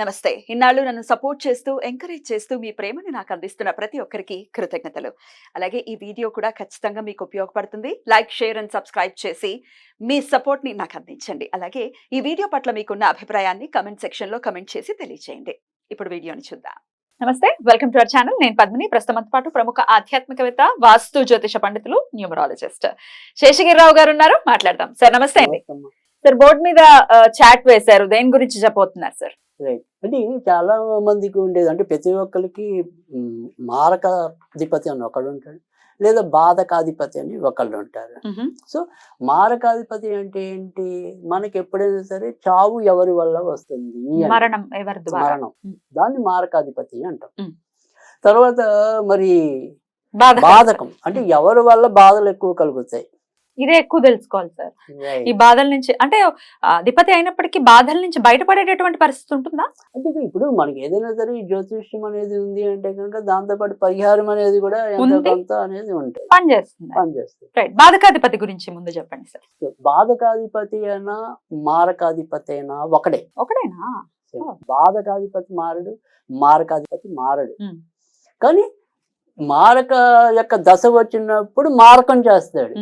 నమస్తే. ఇన్నాళ్ళు నన్ను సపోర్ట్ చేస్తూ ఎంకరేజ్ చేస్తూ మీ ప్రేమని నాకు అందిస్తున్న ప్రతి ఒక్కరికి కృతజ్ఞతలు. అలాగే ఈ వీడియో కూడా ఖచ్చితంగా మీకు ఉపయోగపడుతుంది. లైక్ షేర్ అండ్ సబ్స్క్రైబ్ చేసి మీ సపోర్ట్ని నాకు అందించండి. అలాగే ఈ వీడియో పట్ల మీకున్న అభిప్రాయాన్ని కమెంట్ సెక్షన్లో కమెంట్ చేసి తెలియజేయండి ఇప్పుడు వీడియోని చూద్దాం. నమస్తే. Welcome to our channel. నేను పద్మిని. ప్రస్తుతం పాటు ప్రముఖ ఆధ్యాత్మికవేత్త వాస్తు జ్యోతిష పండితులు న్యూమరాలజిస్ట్ శేషగిరిరావు గారు ఉన్నారు. మాట్లాడదాం. సార్ నమస్తే అండి. సార్ బోర్డు మీద చాట్ వేశారు. దేని గురించి చెప్పబోతున్నారు సార్? రైట్ అంటే చాలా మందికి ఉండేది. అంటే ప్రతి ఒక్కరికి మారకాధిపతి అని ఒకడు ఉంటాడు లేదా బాధకాధిపతి అని ఒకళ్ళు ఉంటారు. మారకాధిపతి అంటే ఏంటి? మనకి ఎప్పుడైనా సరే చావు ఎవరి వల్ల వస్తుంది. మరణం మరణం. దాన్ని మారకాధిపతి అంటాం. తర్వాత మరి బాధ బాధకం. అంటే ఎవరి వల్ల బాధలు ఎక్కువ కలుగుతాయి? ఇదే ఎక్కువ తెలుసుకోవాలి సార్. ఈ బాధల నుంచి అంటే అధిపతి అయినప్పటికీ బాధల నుంచి బయటపడేటటువంటి పరిస్థితి ఉంటుందా? అంటే ఇప్పుడు మనకి ఏదైనా సరే ఈ జ్యోతిష్యం అనేది ఉంది అంటే కనుక దాంతో పాటు పరిహారం అనేది కూడా అనేది ఉంటుంది పని చేస్తుంది. పనిచేస్తుంది. రైట్ బాధకాధిపతి గురించి ముందు చెప్పండి సార్. బాధకాధిపతి అయినా మారకాధిపతి అయినా ఒకడే. Oh. బాధకాధిపతి మారడు మారకాధిపతి మారడు. కానీ మారక యొక్క దశ వచ్చినప్పుడు మారకం చేస్తాడు.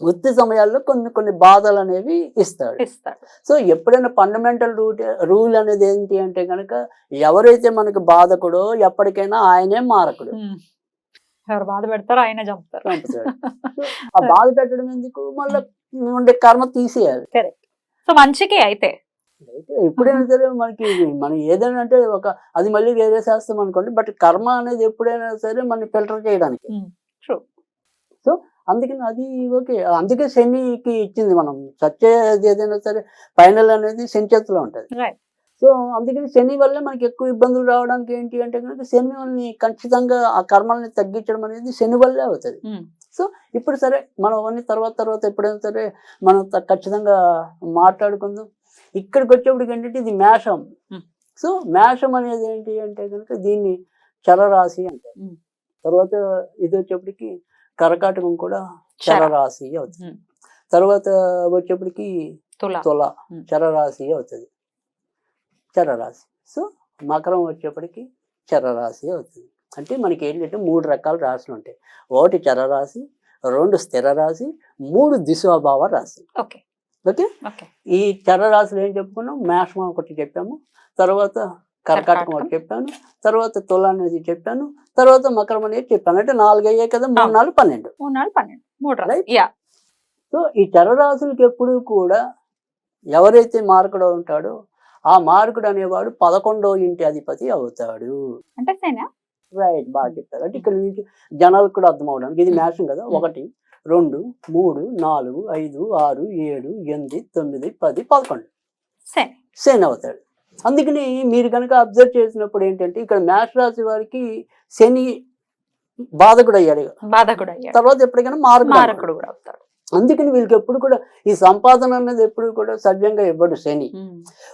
వృత్తి సమయాల్లో కొన్ని కొన్ని బాధలు అనేవి ఇస్తాడు. ఇస్తాడు. సో ఎప్పుడైనా ఫండమెంటల్ రూట్ రూల్ అనేది ఏంటి అంటే కనుక ఎవరైతే మనకు బాధకుడో ఎప్పటికైనా ఆయనే మారకుడు. ఎవరు బాధ పెడతారో ఆయన చంపుతారు. ఆ బాధ పెట్టడం ఎందుకు? మళ్ళీ ఉండే కర్మ తీసేయాలి. సో మంచికి అయితే. ఎప్పుడైనా సరే మనకి మనం ఏదైనా అంటే ఒక అది మళ్ళీ వేరే శాస్త్రం అనుకోండి బట్ కర్మ అనేది ఎప్పుడైనా సరే మనం ఫిల్టర్ చేయడానికి. true. అందుకని అది ఓకే. అందుకే శనికి ఇచ్చింది మనం. సత్యేది ఏదైనా సరే ఫైనల్ అనేది శని చేతిలో ఉంటుంది. సో అందుకని శని వల్ల మనకి ఎక్కువ ఇబ్బందులు రావడానికి ఏంటి అంటే కనుక శని వాళ్ళని ఖచ్చితంగా ఆ కర్మల్ని తగ్గించడం అనేది శని వల్లే అవుతుంది. ఉమ్, ఇప్పుడు సరే మనం అవన్నీ తర్వాత తర్వాత ఎప్పుడైనా సరే మనం ఖచ్చితంగా మాట్లాడుకుందాం. ఇక్కడికి వచ్చేప్పటికి ఏంటంటే ఇది మేషం. Hmm. సో మేషం అనేది ఏంటి అంటే కనుక దీన్ని చరరాశి అంటారు. Hmm. తర్వాత ఇది వచ్చేప్పటికి కరకాటకం కూడా చర. చరరాశి అవుతుంది. తర్వాత వచ్చేప్పటికి తుల. చరరాశి అవుతుంది. చరరాశి. సో మకరం వచ్చేప్పటికి చరరాశి అవుతుంది. అంటే మనకి ఏంటంటే మూడు రకాల రాశులు ఉంటాయి. ఒకటి చరరాశి రెండు స్థిర రాశి మూడు దిశోభావ రాశి. ఓకే. ఓకే? ఓకే. ఈ చరరాశులు ఏం చెప్పుకున్నాం? మేషం ఒకటి చెప్పాము. తర్వాత కర్కాటకం. ఒకటి చెప్పాను తర్వాత తుల అనేది చెప్పాను తర్వాత మకరం అనేది చెప్పాను. అంటే నాలుగు అయ్యాయి కదా మూడు. నాలుగు పన్నెండు. మూడు నాలుగు పన్నెండు. మూడు సో ఈ చరరాశులకి ఎప్పుడూ కూడా ఎవరైతే మార్కుడు ఉంటాడో ఆ మార్కుడు అనేవాడు పదకొండో ఇంటి అధిపతి అవుతాడు. అంటే సేనా? రైట్ బాగా చెప్పారు. అంటే ఇక్కడ నుంచి జనాలకు కూడా అర్థం అవడానికి ఇది మ్యాథ్స్ కదా. ఒకటి రెండు మూడు నాలుగు ఐదు ఆరు ఏడు ఎనిమిది తొమ్మిది పది పదకొండు. సేన. శని అవుతాడు. అందుకని మీరు కనుక అబ్జర్వ్ చేసినప్పుడు ఏంటంటే ఇక్కడ మేష రాశి వారికి శని బాధకుడు అయ్యాడు బాధకుడు అయ్యాడు తర్వాత ఎప్పటికైనా మారకుడు కూడా అవుతాడు. అందుకని వీళ్ళకి ఎప్పుడు కూడా ఈ సంపాదన అన్నది ఎప్పుడు కూడా సవ్యంగా ఇవ్వడు శని.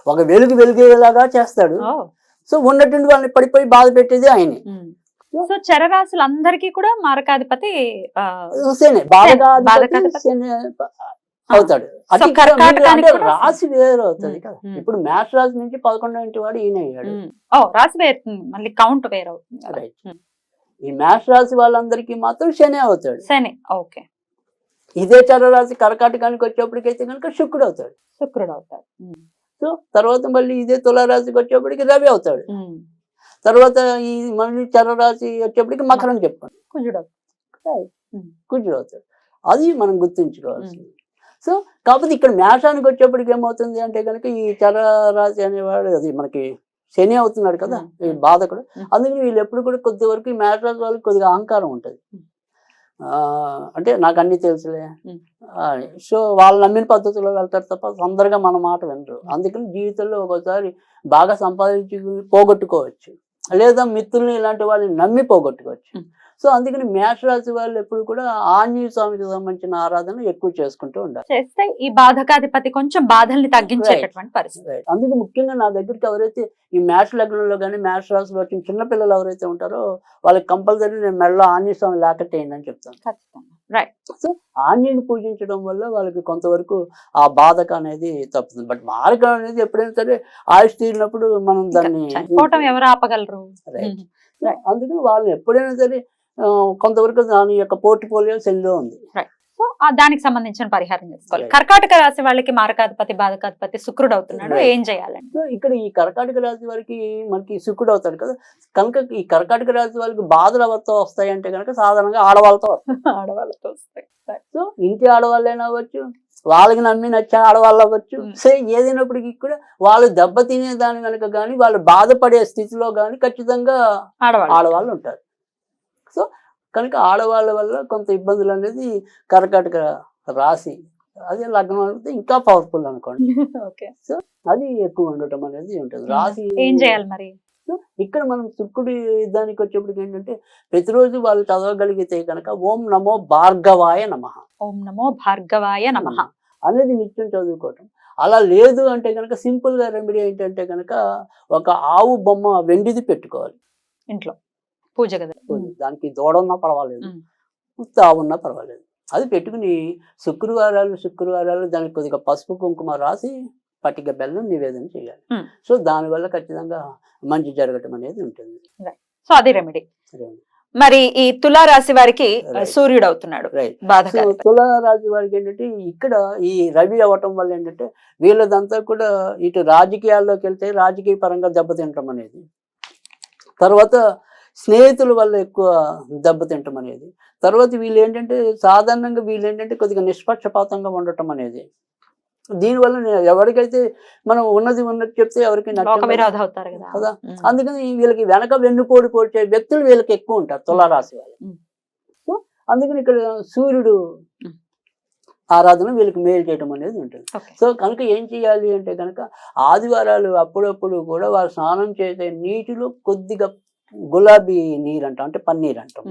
ఒక వెలుగు వెలుగేలాగా చేస్తాడు. సో ఉన్నటువంటి వాళ్ళని పడిపోయి బాధ పెట్టేది ఆయనే. సో చరరాశులందరికీ కూడా మారకాధిపతి శని బాధకాధిపతి. అవుతాడు. రాశి వేరు అవుతుంది కదా. ఇప్పుడు మేష రాశి నుంచి పదకొండో ఇంటి వాడు ఈయన అయ్యాడు. రాశి వేరు మళ్ళీ కౌంట్ వేరు అవుతుంది. ఈ మేష రాశి వాళ్ళందరికీ మాత్రం శని అవుతాడు. శని ఓకే. ఇదే చరరాశి కర్కాటకానికి వచ్చేప్పటికైతే కనుక శుక్రుడు అవుతాడు. శుక్రుడు అవుతాడు. సో తర్వాత మళ్ళీ ఇదే తులారాశికి వచ్చేప్పటికి రవి అవుతాడు. తర్వాత ఈ మళ్ళీ చరరాశి వచ్చేప్పటికి మకరం చెప్పాను కుజుడు. కుజుడు అవుతాడు. అది మనం గుర్తుంచుకోవాల్సింది. సో కాకపోతే ఇక్కడ మేషానికి వచ్చేప్పటికి ఏమవుతుంది అంటే కనుక ఈ చరరాశి అనేవాడు అది మనకి శని అవుతున్నాడు కదా ఈ ఉమ్. బాధకుడు. ఉమ్. అందుకని వీళ్ళు ఎప్పుడు కూడా కొద్ది వరకు ఈ మేషరాశి వాళ్ళకి కొద్దిగా అహంకారం ఉంటుంది. అంటే నాకు అన్ని తెలుసులే. సో వాళ్ళు నమ్మిన పద్ధతిలో వెళ్తారు తప్ప తొందరగా మన మాట వినరు. అందుకని జీవితంలో ఒక్కోసారి బాగా సంపాదించి పోగొట్టుకోవచ్చు. లేదా మిత్రుల్ని ఇలాంటి వాళ్ళని నమ్మి పోగొట్టుకోవచ్చు. సో అందుకని మేషరాశి వాళ్ళు ఎప్పుడు కూడా ఆంజనేయ స్వామికి సంబంధించిన ఆరాధన ఎక్కువ చేసుకుంటూ ఉండాలి. చేస్తే ఈ బాధకాధిపతి కొంచెం బాధల్ని తగ్గించేటటువంటి పరిస్థితి. అందుకు ముఖ్యంగా నా దగ్గరికి ఎవరైతే ఈ మ్యాథ్స్ లగ్నంలో కానీ రాశిలో వచ్చిన చిన్న పిల్లలు ఎవరైతే ఉంటారో వాళ్ళకి కంపల్సరీ నేను మెడలో ఆంజనేయ స్వామి లాకెట్ వేయండి అని చెప్తాను Right. సో ఆంజనేయుని పూజించడం వల్ల వాళ్ళకి కొంతవరకు ఆ బాధక అనేది తప్పుతుంది. బట్ మార్గం అనేది ఎప్పుడైనా సరే ఆయుష్ తీరినప్పుడు మనం దాన్ని ఎవరు ఆపగలరు? అందుకని వాళ్ళు ఎప్పుడైనా సరే కొంతవరకు దాని యొక్క పోర్ట్ఫోలియో సెల్లో ఉంది. సో దానికి సంబంధించిన పరిహారం చేసుకోవాలి. కర్కాటక రాశి వాళ్ళకి మారకాధిపతి బాధకాధిపతి శుక్రుడు అవుతున్నాడు. ఏం చేయాలండి? సో ఇక్కడ ఈ కర్కాటక రాశి వారికి మనకి శుక్రుడు అవుతాడు కదా. కనుక ఈ కర్కాటక రాశి వాళ్ళకి బాధలు ఎవరితో వస్తాయి అంటే కనుక సాధారణంగా ఆడవాళ్ళతో. ఆడవాళ్ళతో వస్తాయి. సో ఇంటి ఆడవాళ్ళైనా అవ్వచ్చు వాళ్ళకి నమ్మి నచ్చే ఆడవాళ్ళు అవ్వచ్చు. Hmm. సో ఏదైనప్పటికీ కూడా వాళ్ళు దెబ్బతినే దాని వెనక కానీ వాళ్ళు బాధపడే స్థితిలో కానీ ఖచ్చితంగా ఆడవాళ్ళు ఉంటారు. సో కనుక ఆడవాళ్ళ వల్ల కొంత ఇబ్బందులు అనేది కర్కాటక రాశి. అదే లగ్నం అయితే ఇంకా పవర్ఫుల్ అనుకోండి. ఓకే. అది ఎక్కువ ఉండటం అనేది ఉంటుంది. రాశి ఏం చేయాలి మరి? సో ఇక్కడ మనం శుక్రుడి దానికి వచ్చేప్పటికి ఏంటంటే ప్రతిరోజు వాళ్ళు చదవగలిగితే కనుక ఓం నమో భార్గవాయ నమ. ఓం నమో భార్గవాయ నమ. అనేది నిత్యం చదువుకోవటం. అలా లేదు అంటే కనుక సింపుల్గా రెమెడీ ఏంటంటే కనుక ఒక ఆవు బొమ్మ వెండిది పెట్టుకోవాలి. ఇంట్లో. పూజ గది దానికి దూడ ఉన్నా పర్వాలేదు. ఆవు ఉన్నా పర్వాలేదు. అది పెట్టుకుని శుక్రవారాలు శుక్రవారాలు దానికి కొద్దిగా పసుపు కుంకుమ రాసి పట్టిక బెల్లం నివేదన చేయాలి. సో దానివల్ల ఖచ్చితంగా మంచి జరగటం అనేది ఉంటుంది. సో అది రెమెడీ. మరి ఈ తులా రాశి వారికి. సూర్యుడు అవుతున్నాడు. తులారాశి వారికి ఏంటంటే ఇక్కడ ఈ రవి అవ్వటం వల్ల ఏంటంటే వీళ్ళదంతా కూడా ఇటు రాజకీయాల్లోకి వెళ్తే రాజకీయ పరంగా దెబ్బతింటం అనేది. తర్వాత స్నేహితుల వల్ల ఎక్కువ దెబ్బతింటం అనేది. తర్వాత వీళ్ళు ఏంటంటే సాధారణంగా వీళ్ళు ఏంటంటే కొద్దిగా నిష్పక్షపాతంగా ఉండటం అనేది. దీనివల్ల ఎవరికైతే మనం ఉన్నది ఉన్నది చెప్తే ఎవరికి కదా. అందుకని వీళ్ళకి వెనక వెన్నుపోటు పోడ్చే వ్యక్తులు వీళ్ళకి ఎక్కువ ఉంటారు తులారాశి వాళ్ళు. సో అందుకని ఇక్కడ సూర్యుడు. ఆరాధన వీళ్ళకి మేలు చేయడం అనేది ఉంటుంది. సో కనుక ఏం చేయాలి అంటే కనుక ఆదివారాలు అప్పుడప్పుడు కూడా వారు స్నానం చేసే నీటిలో కొద్దిగా గులాబీ నీరు అంటాం అంటే పన్నీర్ అంటాం.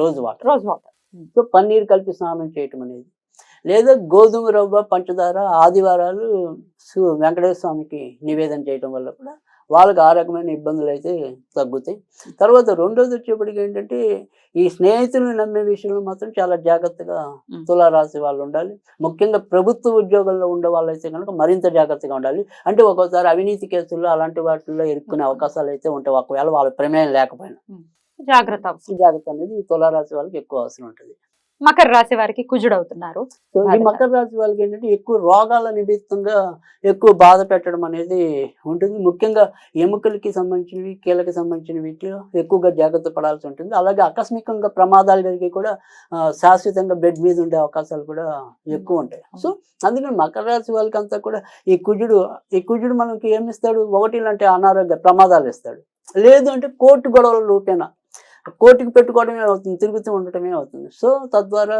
రోజు వాటర్. రోజు వాటర్. సో పన్నీర్ కలిపి స్నానం చేయటం అనేది. లేదా గోధుమ రవ్వ పంచదార ఆదివారాలు వెంకటేశ్వర స్వామికి నివేదన చేయటం వల్ల కూడా వాళ్ళకి ఆ రకమైన ఇబ్బందులు అయితే తగ్గుతాయి. తర్వాత రెండోది వచ్చేప్పటికి ఏంటంటే ఈ స్నేహితులను నమ్మే విషయంలో మాత్రం చాలా జాగ్రత్తగా మ్. తులారాశి వాళ్ళు ఉండాలి. ముఖ్యంగా ప్రభుత్వ ఉద్యోగాల్లో ఉండే వాళ్ళైతే కనుక మరింత జాగ్రత్తగా ఉండాలి. అంటే ఒక్కోసారి అవినీతి కేసుల్లో అలాంటి వాటిల్లో ఇరుక్కునే అవకాశాలు అయితే ఉంటాయి. ఒకవేళ వాళ్ళ ప్రమేయం లేకపోయినా జాగ్రత్త. జాగ్రత్త అనేది తులారాశి వాళ్ళకి ఎక్కువ అవసరం ఉంటుంది. మకర రాశి వారికి కుజుడు అవుతున్నారు సో ఈ మకర రాశి వాళ్ళకి ఏంటంటే ఎక్కువ రోగాల నిమిత్తంగా ఎక్కువ బాధ పెట్టడం అనేది ఉంటుంది. ముఖ్యంగా ఎముకలకి సంబంధించినవి కీళ్ళకి సంబంధించిన వీటిలో ఎక్కువగా జాగ్రత్త పడాల్సి ఉంటుంది. అలాగే ఆకస్మికంగా ప్రమాదాలు జరిగి కూడా శాశ్వతంగా బెడ్ మీద ఉండే అవకాశాలు కూడా ఎక్కువ ఉంటాయి. సో అందుకని మకర రాశి వాళ్ళకి అంతా కూడా ఈ కుజుడు ఈ కుజుడు మనకి ఏమిస్తాడు ఒకటి ఇలాంటి అనారోగ్య ప్రమాదాలు ఇస్తాడు. లేదు అంటే కోర్టు గొడవల రూపేణా కోర్టుకి పెట్టుకోవడమే అవుతుంది తిరుగుతూ ఉండటమే అవుతుంది. సో తద్వారా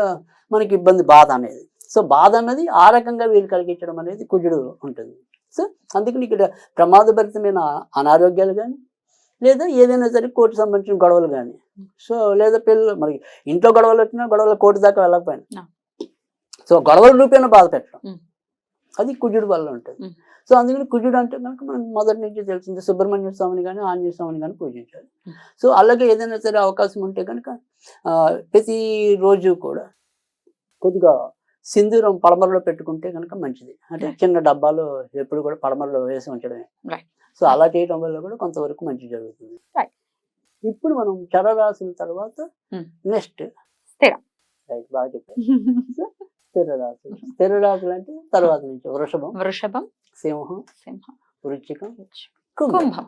మనకి ఇబ్బంది బాధ అనేది. సో బాధ అన్నది ఆ రకంగా వీలు కలిగించడం అనేది కుజుడు ఉంటుంది. సో అందుకని ఇక్కడ ప్రమాదభరితమైన అనారోగ్యాలు కానీ లేదా ఏదైనా సరే కోర్టు సంబంధించిన గొడవలు కానీ సో లేదా పిల్లలు మరి ఇంట్లో గొడవలు వచ్చినా గొడవలు కోర్టు దాకా వెళ్ళకపోయినా. సో గొడవల రూపేణ బాధ పెట్టడం. అది కుజుడు వల్ల ఉంటుంది. సో అందుకని కుజుడు అంటే కనుక మనకు మొదటి నుంచి తెలిసింది సుబ్రహ్మణ్య స్వామిని కానీ ఆంజనేయ స్వామిని కానీ పూజించాలి. సో అలాగే ఏదైనా సరే అవకాశం ఉంటే కనుక ఆ, ప్రతి రోజు కూడా కొద్దిగా సింధూరం పడమరలో పెట్టుకుంటే కనుక మంచిది అంటే. చిన్న డబ్బాలో ఎప్పుడు కూడా పడమరలో వేసి ఉంచడమే. సో అలా చేయడం వల్ల కూడా కొంతవరకు మంచి జరుగుతుంది. ఇప్పుడు మనం చరరాశుల తర్వాత Hmm. నెక్స్ట్. రైట్ బాగా చెప్పారు స్థిర రాశులు స్థిర రాశులు అంటే తర్వాత నుంచి వృషభం. వృషభం. సింహం. సింహం. వృచ్చికం. కుంభం.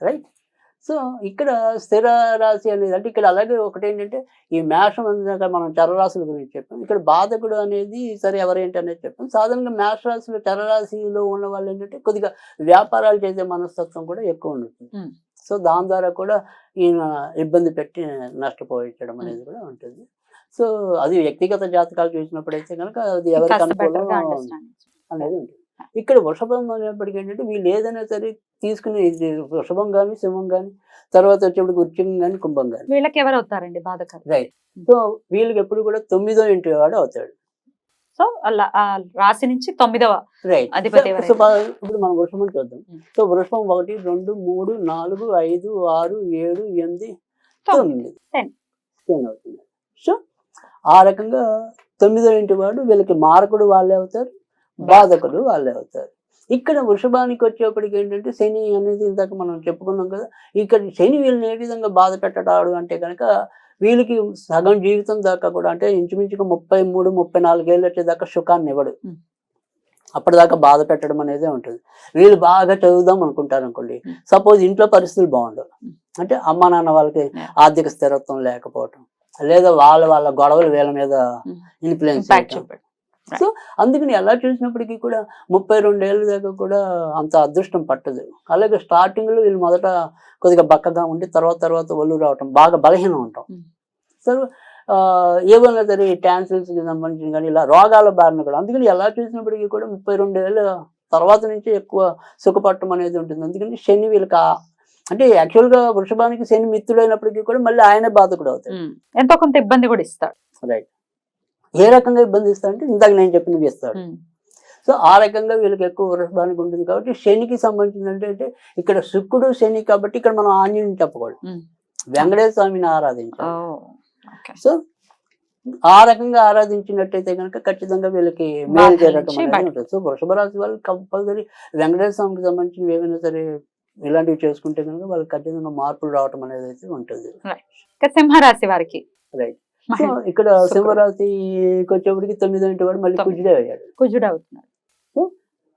రైట్. సో ఇక్కడ స్థిర రాశి అనేది అంటే ఇక్కడ అలాగే ఒకటి ఏంటంటే ఈ మేషం అందాక మనం చరరాశుల గురించి చెప్పాం. ఇక్కడ బాధకుడు అనేది సరే ఎవరేంటి అనేది చెప్పాం. సాధారణంగా మేష రాశిలో చరరాశిలో ఉన్న వాళ్ళు ఏంటంటే కొద్దిగా వ్యాపారాలు చేసే మనస్తత్వం కూడా ఎక్కువ ఉంటుంది. సో దాని ద్వారా కూడా ఈయన ఇబ్బంది పెట్టి నష్టపోయించడం అనేది కూడా ఉంటుంది. సో అది వ్యక్తిగత జాతకాలు చూసినప్పుడు అయితే కనుక అది ఎవరికి అనుకూలం అనేది ఉంటుంది. ఇక్కడ వృషభం అనేప్పటికీ ఏంటంటే వీళ్ళు ఏదైనా సరే తీసుకునే వృషభం కానీ సింహం కానీ తర్వాత వచ్చేప్పుడు వృచ్చికం కానీ కుంభం కానీ వీళ్ళకి ఎవరు అవుతారండి బాధకారు? రైట్ సో వీళ్ళకి ఎప్పుడు కూడా తొమ్మిదో ఇంటి వాడు అవుతాడు. సో అలా రాశి నుంచి తొమ్మిదవ రైట్ అధిపతి ఇప్పుడు మనం వృషభం చూద్దాం. సో వృషభం ఒకటి రెండు మూడు నాలుగు ఐదు ఆరు ఏడు ఎనిమిది తొమ్మిది. టెన్ అవుతుంది. సో ఆ రకంగా తొమ్మిదో ఇంటి వాడు వీళ్ళకి మారకుడు వాళ్ళే అవుతారు బాధకుడు వాళ్ళే అవుతారు ఇక్కడ వృషభానికి వచ్చేప్పటికి ఏంటంటే శని అనేది ఇందాక మనం చెప్పుకున్నాం కదా ఇక్కడ శని వీళ్ళని ఏ విధంగా బాధ పెట్టడాడు అంటే కనుక వీళ్ళకి సగం జీవితం దాకా కూడా అంటే ఇంచుమించుగా ముప్పై మూడు ముప్పై నాలుగేళ్ళు వచ్చేదాకా సుఖాన్ని ఇవ్వడు. అప్పటిదాకా బాధ పెట్టడం అనేది ఉంటుంది వీళ్ళు బాగా చదువుదాం అనుకుంటారు అనుకోండి. సపోజ్ ఇంట్లో పరిస్థితులు బాగుండవు. అంటే అమ్మ నాన్న వాళ్ళకి. ఆర్థిక స్థిరత్వం లేకపోవటం లేదా వాళ్ళ వాళ్ళ గొడవలు వీళ్ళ మీద. ఇన్ఫ్లుయెన్స్ చూపెడు. అందుకని ఎలా చూసినప్పటికీ కూడా ముప్పై రెండేళ్ళ దాకా కూడా అంత అదృష్టం పట్టదు. అలాగే స్టార్టింగ్లో వీళ్ళు మొదట కొద్దిగా బక్కగా ఉండి తర్వాత తర్వాత ఒళ్ళు రావటం బాగా బలహీనం ఉంటాం. సో ఆ, ఏమన్నా సరే టాన్సిల్స్కి సంబంధించిన కానీ ఇలా రోగాల బారిన కూడా అందుకని ఎలా చూసినప్పటికీ కూడా ముప్పై రెండేళ్ళ తర్వాత నుంచి ఎక్కువ సుఖపట్టం అనేది ఉంటుంది. అందుకని శని వీళ్ళకి అంటే యాక్చువల్గా వృషభానికి శని మిత్రుడైనప్పటికీ కూడా మళ్ళీ ఆయనే బాధకుడు అవుతాడు. ఎంతో కొంత ఇబ్బంది కూడా ఇస్తాడు. రైట్ ఏ రకంగా ఇబ్బంది ఇస్తాడంటే ఇందాక నేను చెప్పినవి ఇస్తాడు. సో ఆ రకంగా వీళ్ళకి ఎక్కువ వృషభానికి ఉంటుంది కాబట్టి శనికి సంబంధించింది అంటే ఇక్కడ శుక్రుడు శని కాబట్టి ఇక్కడ మనం ఆంజనేయుని చెప్పకూడదు. వెంకటేశ్వర స్వామిని ఆరాధించాలి. సో ఆ రకంగా ఆరాధించినట్టయితే కనుక ఖచ్చితంగా వీళ్ళకి మేలు ఉంటుంది. సో వృషభ రాశి వాళ్ళు కంపల్సరీ వెంకటేశ్వర స్వామికి సంబంధించిన ఏమైనా సరే ఇలాంటివి చేసుకుంటే కనుక వాళ్ళకి ఖచ్చితంగా మార్పులు రావటం అనేది అయితే ఉంటుంది. సింహరాశి వారికి. రైట్ ఇక్కడ. సింహరాశికి వచ్చేప్పటికి తొమ్మిదో వాడు మళ్ళీ. కుజుడే అయ్యాడు. కుజుడు అవుతున్నాడు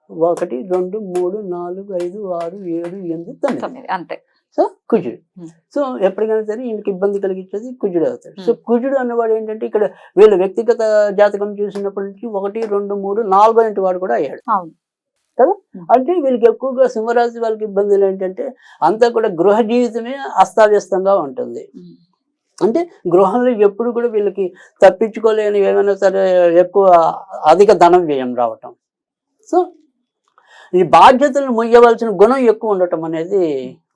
ఒకటి రెండు మూడు నాలుగు ఐదు ఆరు ఏడు ఎనిమిది తొమ్మిది. తొమ్మిది అంతే. సో కుజుడు. Hmm. సో ఎప్పటికైనా సరే ఈయనకి ఇబ్బంది కలిగించేది కుజుడు అవుతాడు. So Hmm. కుజుడు అన్నవాడు ఏంటంటే ఇక్కడ వీళ్ళ వ్యక్తిగత జాతకం చూసినప్పటి నుంచి ఒకటి రెండు మూడు నాలుగో ఇంటి వాడు కూడా అయ్యాడు. అవును అంటే వీళ్ళకి ఎక్కువగా సింహరాశి వాళ్ళకి ఇబ్బందులు ఏంటంటే అంతా కూడా గృహ జీవితమే అస్తావ్యస్తంగా ఉంటుంది. అంటే గృహంలో ఎప్పుడు కూడా వీళ్ళకి తప్పించుకోలేని ఏమైనా సరే ఎక్కువ అధిక ధనం వ్యయం రావటం. సో ఈ బాధ్యతలను మొయ్యవలసిన గుణం ఎక్కువ ఉండటం అనేది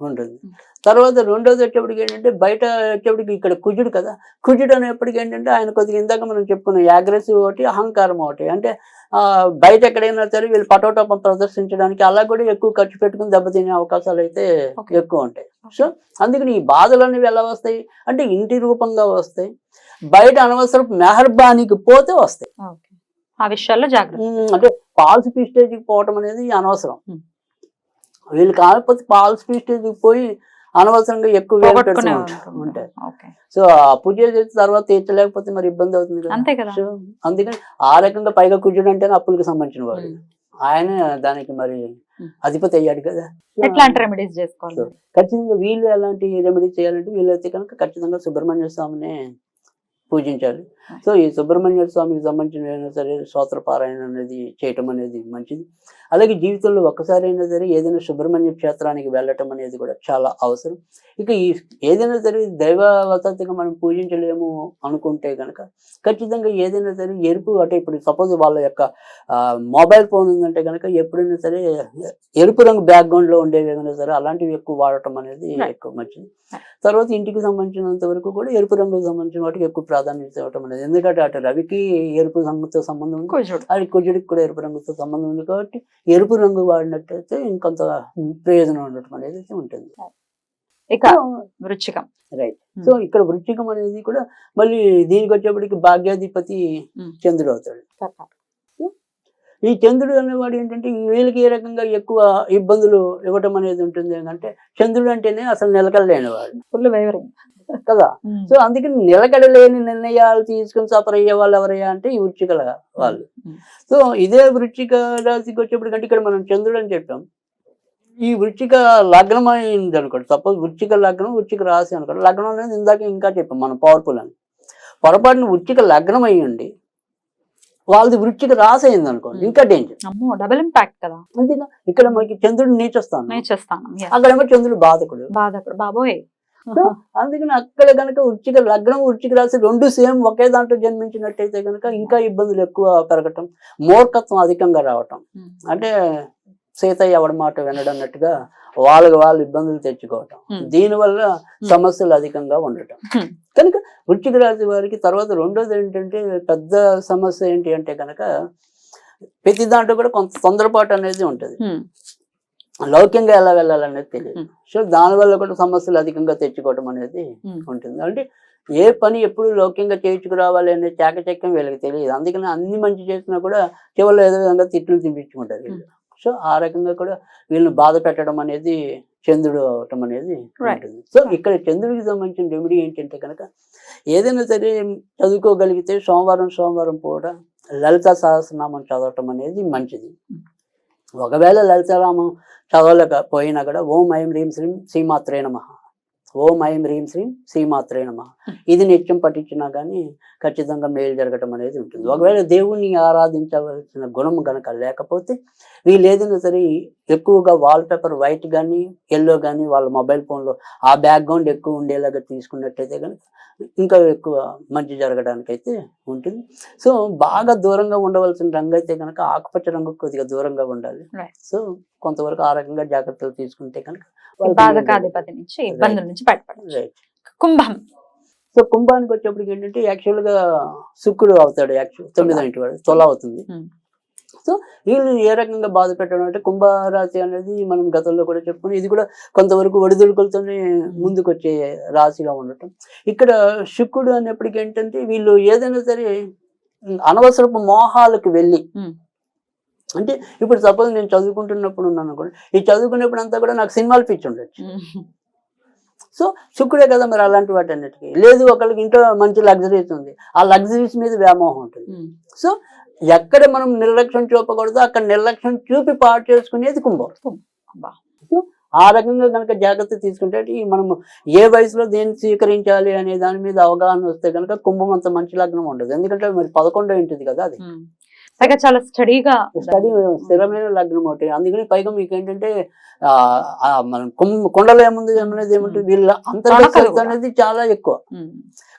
ఉంటుంది. తర్వాత రెండోది వచ్చేప్పటికి ఏంటంటే బయట వచ్చేప్పటికి ఇక్కడ కుజుడు కదా కుజుడు అనేప్పటికి ఏంటంటే ఆయన కొద్దిగా ఇందాక మనం చెప్పుకున్నాం యాగ్రెసివ్ ఒకటి అహంకారం ఒకటి. అంటే బయట ఎక్కడైనా సరే వీళ్ళు పటోటోపం ప్రదర్శించడానికి అలా కూడా ఎక్కువ ఖర్చు పెట్టుకుని దెబ్బతినే అవకాశాలు అయితే. ఎక్కువ ఉంటాయి. సో అందుకని ఈ బాధలు అనేవి ఎలా వస్తాయి? అంటే ఇంటి రూపంగా వస్తాయి. బయట అనవసరపు మెహర్బానికి పోతే వస్తాయి. ఆ విషయాల్లో జాగ్రత్త. అంటే పాల్స్ స్టేజ్కి పోవటం అనేది అనవసరం. వీళ్ళు కాకపోతే పాల్స్ స్టేజ్కి పోయి అనవసరంగా ఎక్కువ వేలు పోగొట్టుకునే పెడుతూ ఉంటా- ఉంటారు. ఓకే. సో అప్పు చేసి తర్వాత తీర్చలేకపోతే మరి ఇబ్బంది అవుతుంది కదా. అందుకని ఆ రకంగా పైగా కుజుడు అంటే అప్పులకు సంబంధించిన వాడు. ఆయన దానికి మరి. అధిపతి అయ్యాడు కదా. ఎట్లాంటి రెమెడీస్ చేసుకోవాలి? ఖచ్చితంగా వీళ్ళు ఎలాంటి రెమెడీ చేయాలంటే వీళ్ళైతే కనుక ఖచ్చితంగా సుబ్రహ్మణ్య స్వామిని పూజించాలి. సో ఈ సుబ్రహ్మణ్య స్వామికి సంబంధించిన సరే స్తోత్ర పారాయణ అనేది చేయటం అనేది మంచిది. అలాగే జీవితంలో ఒక్కసారి అయినా సరే ఏదైనా సుబ్రహ్మణ్య క్షేత్రానికి వెళ్ళటం అనేది కూడా చాలా అవసరం. ఇక ఈ ఏదైనా సరే దైవ వసతిగా మనం పూజించలేము అనుకుంటే కనుక ఖచ్చితంగా ఏదైనా సరే ఎరుపు అంటే ఇప్పుడు సపోజ్ వాళ్ళ యొక్క మొబైల్ ఫోన్ ఉందంటే కనుక ఎప్పుడైనా సరే ఎరుపు రంగు బ్యాక్గ్రౌండ్లో ఉండేవి ఏమైనా సరే అలాంటివి ఎక్కువ వాడటం అనేది. ఎక్కువ మంచిది. తర్వాత ఇంటికి సంబంధించినంత వరకు కూడా ఎరుపు రంగుకు సంబంధించిన వాటికి ఎక్కువ ప్రాధాన్యత ఇవ్వటం అనేది ఎందుకంటే అటు రవికి ఎరుపు రంగుతో సంబంధం ఉంది. అది కుజుడికి కూడా ఎరుపు రంగుతో సంబంధం ఉంది కాబట్టి ఎరుపు రంగు వాడినట్టయితే ఇంకొంత ప్రయోజనం ఉండటం అనేది అయితే ఉంటుంది. ఇక వృచ్చికం. రైట్. సో ఇక్కడ వృశ్చికం అనేది కూడా మళ్ళీ దీనికి వచ్చేప్పటికి భాగ్యాధిపతి. చంద్రుడు అవుతాడు. ఈ చంద్రుడు అనేవాడు ఏంటంటే ఈ వీళ్ళకి ఏ రకంగా ఎక్కువ ఇబ్బందులు ఇవ్వటం అనేది ఉంటుంది ఏంటంటే చంద్రుడు అంటేనే అసలు నిలకడలేనివాడు. ఫుల్ వైవరింగ్. కదా? సో అందుకని నిలకడలేని నిర్ణయాలు తీసుకుని సఫర్ అయ్యే వాళ్ళు ఎవరయ్యా అంటే ఈ వృచ్చికల వాళ్ళు. సో ఇదే వృచ్చిక రాశికి వచ్చేప్పటికంటే ఇక్కడ మనం చంద్రుడు అని చెప్పాం. ఈ వృచ్చిక లగ్నం అయింది అనుకోండి సపోజ్ వృచ్చిక లగ్నం వృచ్చిక రాశి అనుకోండి లగ్నం అనేది ఇందాక ఇంకా చెప్పాం మనం పవర్ఫుల్ అని. పొరపాటున వృచ్చిక లగ్నం అయ్యండి వాళ్ళది వృచ్చిక రాశి అయింది అనుకోండి ఇంకా డేంజర్ అమ్మో డబుల్ ఇంపాక్ట్ కదా. అంతేగా ఇక్కడ మనకి చంద్రుడు నీచొస్తాను. నేను చేస్తాను yes. అక్కడేమో చంద్రుడు బాధకుడు. బాధకుడు బాబోయ్. అందుకని అక్కడ కనుక వృచ్చిక లగ్నం వృచ్చిక రాశి రెండు సేమ్ ఒకే దాంట్లో జన్మించినట్టయితే కనుక ఇంకా ఇబ్బందులు ఎక్కువ పెరగటం మూర్ఖత్వం అధికంగా రావటం. అంటే సీతయ్య ఎవడి మాట వినడన్నట్టుగా వాళ్ళకి వాళ్ళు ఇబ్బందులు తెచ్చుకోవటం. దీనివల్ల సమస్యలు అధికంగా ఉండటం. కనుక వృచ్చిక రాశి వారికి తర్వాత రెండోది ఏంటంటే పెద్ద సమస్య ఏంటి అంటే కనుక ప్రతి దాంట్లో కూడా కొంత తొందరపాటు అనేది ఉంటుంది. లౌక్యంగా ఎలా వెళ్ళాలనేది తెలియదు. సో దానివల్ల కూడా సమస్యలు అధికంగా తెచ్చుకోవటం అనేది. ఉంటుంది అంటే ఏ పని ఎప్పుడు లౌక్యంగా చేయించుకురావాలి అనే చాకచక్యం వీళ్ళకి తెలియదు అందుకని అన్ని మంచి చేసినా కూడా చివరిలో ఏదో విధంగా తిట్లు తినిపించుకుంటారు వీళ్ళు సో ఆ రకంగా కూడా వీళ్ళని బాధ పెట్టడం అనేది చంద్రుడు అవటం అనేది. ఉంటుంది. సో ఇక్కడ చంద్రుడికి సంబంధించిన రెమెడీ ఏంటంటే కనుక ఏదైనా సరే చదువుకోగలిగితే సోమవారం సోమవారం పూట లలిత సహస్రనామం చదవటం అనేది మంచిది. ఒకవేళ లలితారామం చదవలేకపోయినా కూడా ఓం ఐం హ్రీం శ్రీం శ్రీమాత్రే నమ. ఓం ఐం హ్రీం శ్రీం శ్రీమాత్రే నమ. ఇది నిత్యం పఠించినా కానీ ఖచ్చితంగా మేలు జరగటం అనేది ఉంటుంది. ఒకవేళ దేవుణ్ణి ఆరాధించవలసిన గుణం గనక లేకపోతే వీళ్ళు ఏదైనా సరే ఎక్కువగా వాల్ పేపర్ వైట్ కానీ ఎల్లో కానీ వాళ్ళ మొబైల్ ఫోన్లో ఆ బ్యాక్గ్రౌండ్ ఎక్కువ ఉండేలాగా తీసుకున్నట్టయితే కనుక ఇంకా ఎక్కువ మంచి జరగడానికి అయితే ఉంటుంది. సో బాగా దూరంగా ఉండవలసిన రంగు అయితే కనుక ఆకుపచ్చ రంగు కొద్దిగా దూరంగా ఉండాలి. సో కొంతవరకు ఆ రకంగా జాగ్రత్తలు తీసుకుంటే కనుక బాధకాధిపతి నుంచి ఇబ్బందుల. కుంభం. సో కుంభానికి వచ్చేప్పటికి ఏంటంటే యాక్చువల్గా శుక్రుడు అవుతాడు యాక్చువల్ తొమ్మిదో ఇంటి వాడు తొల అవుతుంది. Hmm. సో వీళ్ళు ఏ రకంగా బాధ పెట్టడం అంటే కుంభరాశి అనేది మనం గతంలో కూడా చెప్పుకుని ఇది కూడా కొంతవరకు ఒడిదుడుకులతోనే ముందుకు వచ్చే రాశిగా ఉండటం. ఇక్కడ శుక్రుడు అనేప్పటికీ ఏంటంటే వీళ్ళు ఏదైనా సరే అనవసరపు మోహాలకు వెళ్ళి. అంటే ఇప్పుడు సపోజ్ నేను చదువుకుంటున్నప్పుడు ఉన్నాను అనుకోండి ఈ చదువుకునేప్పుడు అంతా కూడా నాకు సినిమాలు పిచ్చి ఉండొచ్చు. సో శుక్రుడే కదా మరి అలాంటి వాటి అన్నిటికీ. లేదు ఒకళ్ళకి ఇంట్లో మంచి లగ్జరీస్ ఉంది. ఆ లగ్జరీస్ మీద వ్యామోహం ఉంటుంది. సో ఎక్కడ మనం నిర్లక్ష్యం చూపకూడదో అక్కడ నిర్లక్ష్యం చూపి పాటు చేసుకునేది కుంభం అబ్బా. ఆ రకంగా కనుక జాగ్రత్త తీసుకుంటే ఈ మనము ఏ వయసులో దేన్ని స్వీకరించాలి అనే దాని మీద అవగాహన వస్తే కనుక కుంభం అంత మంచి లగ్నం ఉండదు. ఎందుకంటే మరి పదకొండో ఇంటిది కదా అది. పైగా చాలా స్టడీగా స్టడీ స్థిరమైన లగ్నం ఒకటి. అందుకని పైగా మీకు ఏంటంటే మనం కొండలో ఏముంది అనేది ఏమంటే వీళ్ళ అంతర్గత. అనేది చాలా ఎక్కువ.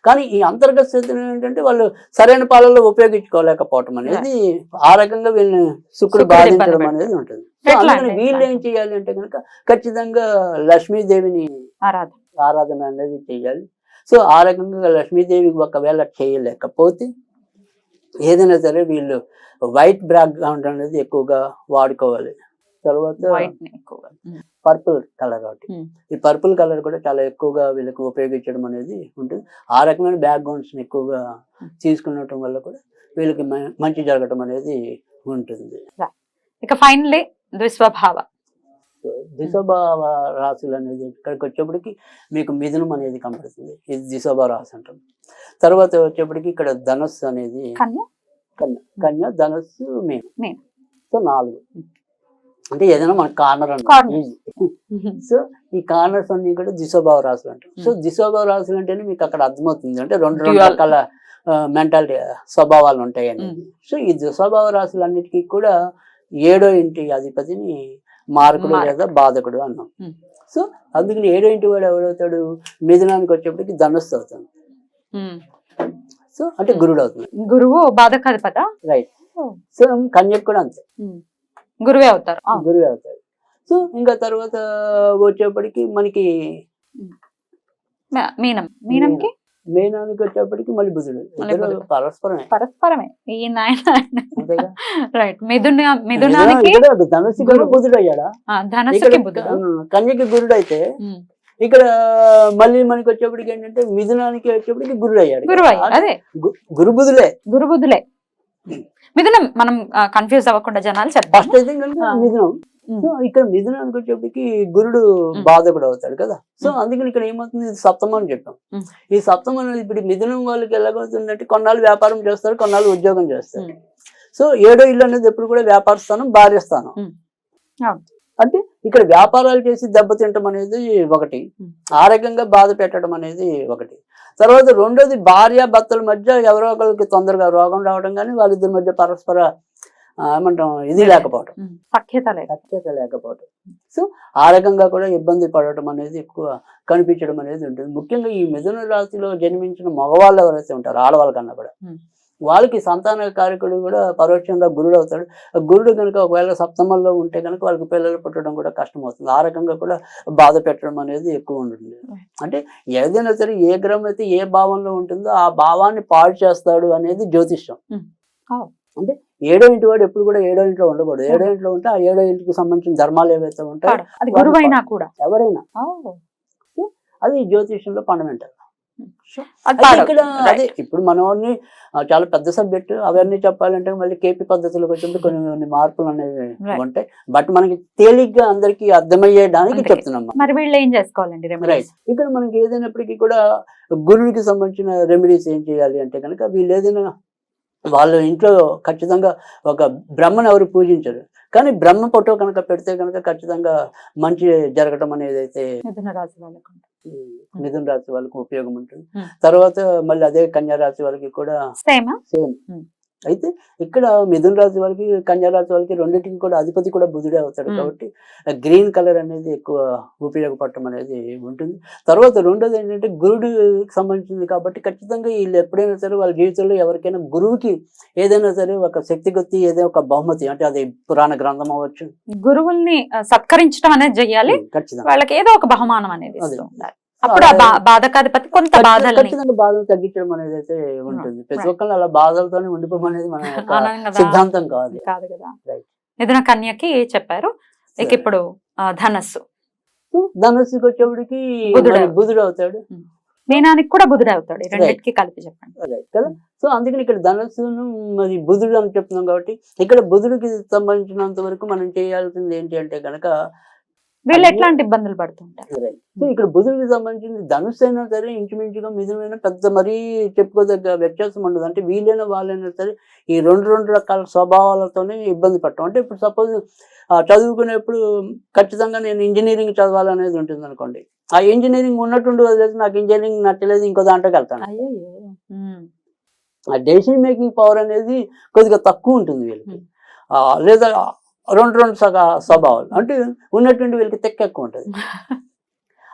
కానీ ఈ అంతర్గత స్థితిని ఏంటంటే వాళ్ళు సరైన పాలనలో ఉపయోగించుకోలేకపోవటం అనేది ఆ రకంగా వీళ్ళని శుక్రుడు బాధించడం అనేది ఉంటుంది. అందుకని? వీళ్ళు ఏం చేయాలి అంటే కనుక ఖచ్చితంగా లక్ష్మీదేవిని ఆరాధన. ఆరాధన అనేది చేయాలి. సో ఆ రకంగా లక్ష్మీదేవికి ఒకవేళ చేయలేకపోతే ఏదైనా సరే వీళ్ళు వైట్ బ్యాక్గ్రౌండ్ అనేది ఎక్కువగా వాడుకోవాలి. తర్వాత. పర్పుల్ కలర్ ఒకటి. ఈ పర్పుల్ కలర్ కూడా చాలా ఎక్కువగా వీళ్ళకి ఉపయోగించడం అనేది ఉంటుంది. ఆ రకమైన బ్యాక్గ్రౌండ్స్ ఎక్కువగా. తీసుకునటం వల్ల కూడా వీళ్ళకి మంచి జరగటం అనేది ఉంటుంది. ఇక ఫైనలీ ద్విస్వభావ. సో దిశోభావ రాశులు అనేది ఇక్కడికి వచ్చేప్పటికి మీకు మిథునం అనేది కనపడుతుంది. ఇది దిశోభా రాశి అంటాం తర్వాత వచ్చేప్పటికి ఇక్కడ ధనస్సు అనేది కన్య. కన్య. కన్య ధనస్సు మీనం. సో నాలుగు. అంటే ఏదైనా మన కార్నర్. అన్నమాట సో ఈ కార్నర్స్ అన్ని కూడా దిశోభావ రాశులు అంటారు. సో దిశోభావ రాశులు అంటేనే మీకు అక్కడ అర్థమవుతుంది. అంటే రెండు రెండు. రకాల మెంటాలిటీ స్వభావాలు ఉంటాయి అనేది. సో ఈ దిశోభావ రాశులన్నిటికీ కూడా ఏడో ఇంటి అధిపతిని మారకుడు. లేదా బాధకుడు అన్నాం. సో అందుకని ఏడో ఇంటి వాడు ఎవడవుతాడు మిథునానికి వచ్చేప్పటికి ధనస్సు అవుతాడు. సో అంటే. గురుడు అవుతుంది గురువు బాధకాధిపత రైట్. సో కన్యకు కూడా అంతే. గురువే అవుతారు. గురువే అవుతాడు సో ఇంకా తర్వాత వచ్చేప్పటికి మనకి మీనం మీనంకి మేనానికి వచ్చేప్పటికి మళ్ళీ బుధుడు. పరస్పరమే. పరస్పరమే. ఈ నాయన రైట్ మిథున మిథునం మిథునానికి ధనుసు. బుధుడు. అయ్యాడా? బుధుడు. కన్యకి గురుడు అయితే. ఇక్కడ మళ్ళీ మనకి వచ్చేప్పటికి ఏంటంటే మిథునానికి వచ్చేప్పటికి గురుడు అయ్యాడు గురువు అదే. గురు బుధులే గురు బుధులే మిథునం మనం కన్ఫ్యూజ్ అవ్వకుండా జనాలు ఆ. మిథునం. సో ఇక్కడ మిథునానికి వచ్చేప్పటికి గురుడు ఉమ్. బాధకుడు అవుతాడు కదా సో ఉమ్. అందుకని ఇక్కడ ఏమవుతుంది ఇది సప్తమం అని చెప్పాం. ఈ సప్తమం అనేది ఇప్పుడు మిథునం వాళ్ళకి ఎలాగవుతుందంటే కొన్నాళ్ళు వ్యాపారం చేస్తారు కొన్నాళ్ళు ఉద్యోగం చేస్తారు. సో ఏడో ఇల్లు అనేది ఎప్పుడు కూడా వ్యాపార స్థానం భార్య స్థానం. అంటే ఇక్కడ వ్యాపారాలు చేసి దెబ్బతింటం అనేది ఒకటి ఉమ్. ఆ రకంగా బాధ పెట్టడం అనేది ఒకటి తర్వాత రెండోది భార్య భర్తల మధ్య ఎవరో ఒకరికి తొందరగా రోగం రావడం కానీ వాళ్ళిద్దరి మధ్య పరస్పర ఏమంటాం ఇది లేకపోవడం ఉమ్. సఖ్యత సఖ్యత లేకపోవడం సో ఆ రకంగా కూడా ఇబ్బంది పడటం అనేది ఎక్కువ కనిపించడం అనేది ఉంటుంది ముఖ్యంగా ఈ మిథున రాశిలో జన్మించిన మగవాళ్ళు ఎవరైతే ఉంటారో ఆడవాళ్ళ కన్నా కూడా. వాళ్ళకి సంతాన కారకుడు కూడా పరోక్షంగా గురుడు అవుతాడు ఆ గురుడు కనుక ఒకవేళ సప్తమంలో ఉంటే కనుక వాళ్ళకి పిల్లలు పుట్టడం కూడా కష్టం అవుతుంది ఆ రకంగా కూడా బాధ పెట్టడం అనేది ఎక్కువ ఉంటుంది. అంటే ఏదైనా సరే ఏ గ్రహం అయితే ఏ భావంలో ఉంటుందో ఆ భావాన్ని పాడు చేస్తాడు అనేది జ్యోతిష్యం. అంటే ఏడో ఇంటి వాడు ఎప్పుడు కూడా ఏడో ఇంట్లో ఉండకూడదు ఏడో ఇంట్లో ఉంటే ఆ ఏడో ఇంటికి సంబంధించిన ధర్మాలు ఏవైతే ఉంటాయో. అది గురువైనా కూడా ఎవరైనా. అది జ్యోతిష్యంలో ఫండమెంటల్. ఇక్కడ. అదే ఇప్పుడు మనం అన్ని, ఆ, చాలా పెద్ద సబ్జెక్ట్ అవన్నీ చెప్పాలంటే మళ్ళీ కేపీ పద్ధతులకు వచ్చినప్పుడు కొన్ని కొన్ని మార్పులు అనేవి. ఉంటాయి బట్ మనకి తేలిగ్గా అందరికి అర్థమయ్యేదానికి అందుకే. చెప్తున్నాం. మరి వీళ్ళు ఏం చేసుకోవాలండి రైట్ ఇక్కడ మనకి ఏదైనప్పటికీ కూడా గురువుకి సంబంధించిన రెమెడీస్ ఏం చేయాలి అంటే కనుక వీళ్ళు ఏదైనా వాళ్ళ ఇంట్లో ఖచ్చితంగా ఒక బ్రహ్మను ఎవరు పూజించరు. కానీ బ్రహ్మ ఫోటో కనుక పెడితే కనుక ఖచ్చితంగా మంచి జరగటం అనేది అయితే మిథున రాశి వాళ్ళకు మిథున రాశి వాళ్ళకి ఉపయోగం ఉంటుంది. తర్వాత మళ్ళీ అదే కన్యా రాశి వాళ్ళకి కూడా సేమ్. సేమ్. అయితే ఇక్కడ మిథున రాశి వాళ్ళకి కన్యా రాశి వాళ్ళకి రెండింటికి కూడా అధిపతి కూడా బుధుడే అవుతాడు. కాబట్టి గ్రీన్ కలర్ అనేది ఎక్కువ ఉపయోగపడటం అనేది ఉంటుంది. తర్వాత రెండోది ఏంటంటే గురుడికి సంబంధించింది కాబట్టి ఖచ్చితంగా వీళ్ళు ఎప్పుడైనా సరే వాళ్ళ జీవితంలో ఎవరికైనా గురువుకి ఏదైనా సరే ఒక శక్తి కొద్ది ఏదైనా ఒక బహుమతి అంటే అది పురాణ గ్రంథం అవ్వచ్చు. గురువుల్ని సత్కరించడం అనేది చెయ్యాలి. ఖచ్చితంగా. వాళ్ళకి ఏదో ఒక బహుమానం అనేది అప్పుడు ఆ బా- బాధకాధిపతి కొంత ఖచ్చితంగా బాధలు తగ్గించడం అనేది అయితే ఉంటుంది ప్రతి Right. ఒక్కళ్ళు అలా బాధలతోనే ఉండిపోమనేది మన సిద్ధాంతం కాదు. కాదు కదా. మిథున కన్యకి చెప్పారు. ఇక. ఇప్పుడు ధనస్సు. ధనుస్సుకి వచ్చేప్పటికి బుధుడు. అవుతాడు. మీనానికి కూడా బుధుడు అవుతాడు. రెండింటికి కలిపి చెప్పండి. కదా? సో అందుకని ఇక్కడ ధనస్సును మరి బుధుడు అని చెప్తున్నాం కాబట్టి ఇక్కడ బుధుడికి సంబంధించినంత వరకు మనం చేయాల్సింది ఏంటి అంటే కనుక వీళ్ళు ఎట్లాంటి ఇబ్బందులు పడుతుంటారు? సో ఇక్కడ బుధుడికి సంబంధించింది ధనుస్సు అయినా సరే ఇంచుమించుగా మిథునైనా పెద్ద మరీ చెప్పుకోదగ్గ వ్యత్యాసం ఉండదు. అంటే వీలైనా వాళ్ళైనా సరే ఈ రెండు రెండు రకాల స్వభావాలతోనే ఇబ్బంది పడటం అంటే ఇప్పుడు సపోజ్ చదువుకునేప్పుడు ఖచ్చితంగా నేను ఇంజనీరింగ్ చదవాలనేది ఉంటుంది అనుకోండి ఆ ఇంజనీరింగ్ ఉన్నట్టుండి వదిలేసి నాకు ఇంజనీరింగ్ నచ్చలేదు ఇంకో దాంట్లోకి వెళ్తాను. ఆ డెసిషన్ మేకింగ్ పవర్ అనేది కొద్దిగా తక్కువ ఉంటుంది వీళ్ళకి. లేదా రెండు రెండు సగ స్వభావాలు. అంటే ఉన్నటువంటి వీళ్ళకి తెక్క ఎక్కువ ఉంటుంది.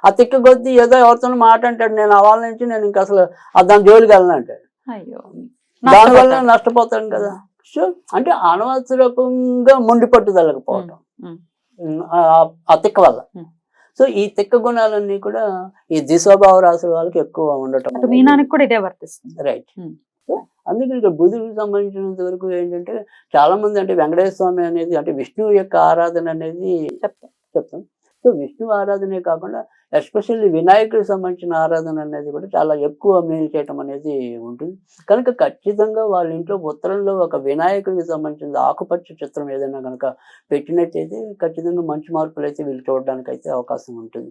ఆ తిక్క కొద్దీ ఏదో ఎవరితో మాట అంటాడు నేను అవాళ్ళ నుంచి నేను ఇంకా అసలు దాని జోలికి వెళ్ళను అంటాడు దానివల్ల. నష్టపోతాను కదా. సో అంటే అనవసరకంగా మొండి పట్టుదలకపోవటం. ఉమ్. ఉమ్, ఆ- తిక్క వల్ల. సో ఈ తిక్క గుణాలన్నీ కూడా ఈ దిశోభావ రాసుల వాళ్ళకి ఎక్కువ ఉండటం మీనానికి కూడా ఇదే వర్తిస్తుంది. రైట్ అందుకని ఇక్కడ బుధుడికి సంబంధించినంత వరకు ఏంటంటే చాలా మంది అంటే వెంకటేశ్వర స్వామి అనేది అంటే విష్ణువు యొక్క ఆరాధన అనేది చెప్తాం. చెప్తాం. సో విష్ణు ఆరాధనే కాకుండా ఎస్పెషల్లీ వినాయకుడికి సంబంధించిన ఆరాధన అనేది కూడా చాలా ఎక్కువ మేలు చేయటం అనేది ఉంటుంది. కనుక ఖచ్చితంగా వాళ్ళ ఇంట్లో ఉత్తరంలో ఒక వినాయకుడికి సంబంధించిన ఆకుపచ్చ చిత్రం ఏదైనా కనుక పెట్టినట్టయితే ఖచ్చితంగా మంచి మార్పులు అయితే వీళ్ళు చూడడానికి అయితే అవకాశం ఉంటుంది.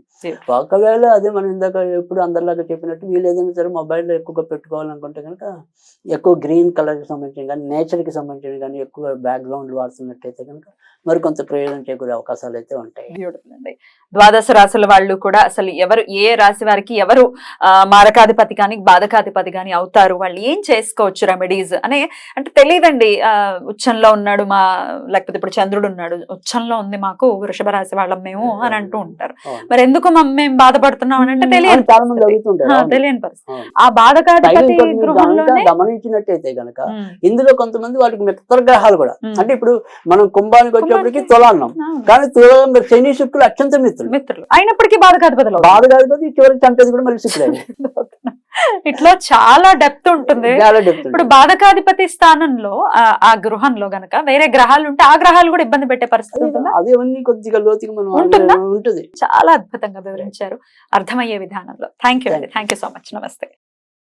ఒకవేళ అదే మనం ఇందాక ఎప్పుడు అందరిలాగా చెప్పినట్టు వీళ్ళు ఏదైనా సరే మొబైల్లో ఎక్కువగా పెట్టుకోవాలనుకుంటే కనుక ఎక్కువ గ్రీన్ కలర్కి సంబంధించిన కానీ నేచర్కి సంబంధించిన కానీ ఎక్కువ బ్యాక్గ్రౌండ్ వాడుతున్నట్టయితే కనుక మరి కొంత ప్రయోజనం చేకూరే అవకాశాలు అయితే ఉంటాయి. ద్వాదశ రాశుల వాళ్ళు కూడా అసలు ఎవరు ఏ రాశి వారికి ఎవరు మారకాధిపతి కానీ బాధకాధిపతి కానీ అవుతారు? వాళ్ళు ఏం చేసుకోవచ్చు రెమెడీస్ అనే అంటే తెలియదండి. ఉచ్చంలో ఉన్నాడు మా లేకపోతే ఇప్పుడు చంద్రుడు ఉన్నాడు. ఉచ్చంలో ఉంది మాకు వృషభ రాశి వాళ్ళం మేము అని అంటూ ఉంటారు. మరి ఎందుకు మమ్- మేము బాధపడుతున్నాం అని అంటే తెలియని. తెలియని పరిస్థితి. ఆ బాధకాధిపతి గమనించినట్టయితే గనక ఇందులో కొంతమంది వాటికి మిత్ర గ్రహాలు కూడా. అంటే ఇప్పుడు మనం కుంభానికి వచ్చేప్పటికి కుంభానికి- తుల అన్నాం అవును. కానీ తుల శని శుక్రులు అత్యంత మిత్రులు. మిత్రులు. అయినప్పటికీ బాధకాధిపతులు అవుతారు. బాధ కాదు కదా చివరికి చంపేది కూడా మళ్ళీ శుక్రుడే ఇట్లా చాలా డెప్త్ ఉంటుంది. ఇప్పుడు. బాధకాధిపతి స్థానంలో ఆ- గృహంలో గనక వేరే గ్రహాలు ఉంటే ఆ గ్రహాలు కూడా ఇబ్బంది పెట్టే పరిస్థితి కొద్దిగా లోతుగా మనం? ఉంటుంది? చాలా అద్భుతంగా వివరించారు. అర్థమయ్యే విధానంలో. థ్యాంక్ యూ అండి. థ్యాంక్ యూ సో మచ్ నమస్తే